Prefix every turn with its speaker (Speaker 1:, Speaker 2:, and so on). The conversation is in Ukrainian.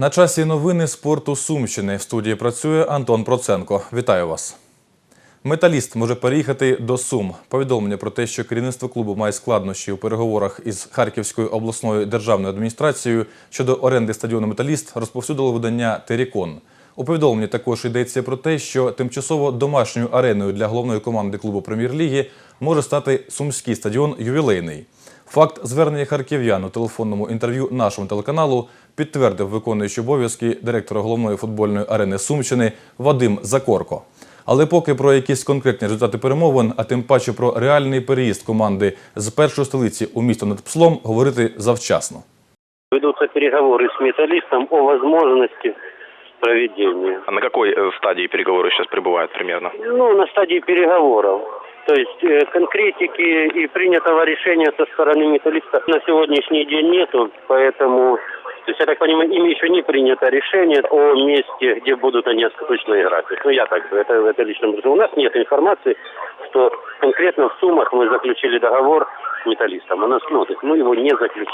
Speaker 1: На часі новини спорту Сумщини. В студії працює Антон Проценко. Вітаю вас. Металіст може переїхати до Сум. Повідомлення про те, що керівництво клубу має складнощі у переговорах із Харківською обласною державною адміністрацією щодо оренди стадіону Металіст, розповсюдило видання Терікон. У повідомленні також йдеться про те, що тимчасово домашньою ареною для головної команди клубу прем'єр-ліги може стати сумський стадіон ювілейний. Факт звернення харків'ян у телефонному інтерв'ю нашому телеканалу підтвердив виконуючий обов'язки директора головної футбольної арени Сумщини Вадим Закорко. Але поки про якісь конкретні результати перемовин, а тим паче про реальний переїзд команди з першої столиці у місто над Пслом говорити завчасно.
Speaker 2: Ведутся переговоры с металлистом о возможности проведения.
Speaker 3: А на какой э, стадии переговоры сейчас пребывают примерно?
Speaker 2: Ну, на стадии переговоров. То есть э, конкретики и принятого решения со стороны металлиста на сегодняшний день нету, поэтому, то есть, я так понимаю, ими еще не принято решение о месте, где будут они остаточно играть. Ну, я так, это, это лично у нас нет информации, что конкретно в Сумах мы заключили договор с металлистом. У нас, ну, мы его не заключили.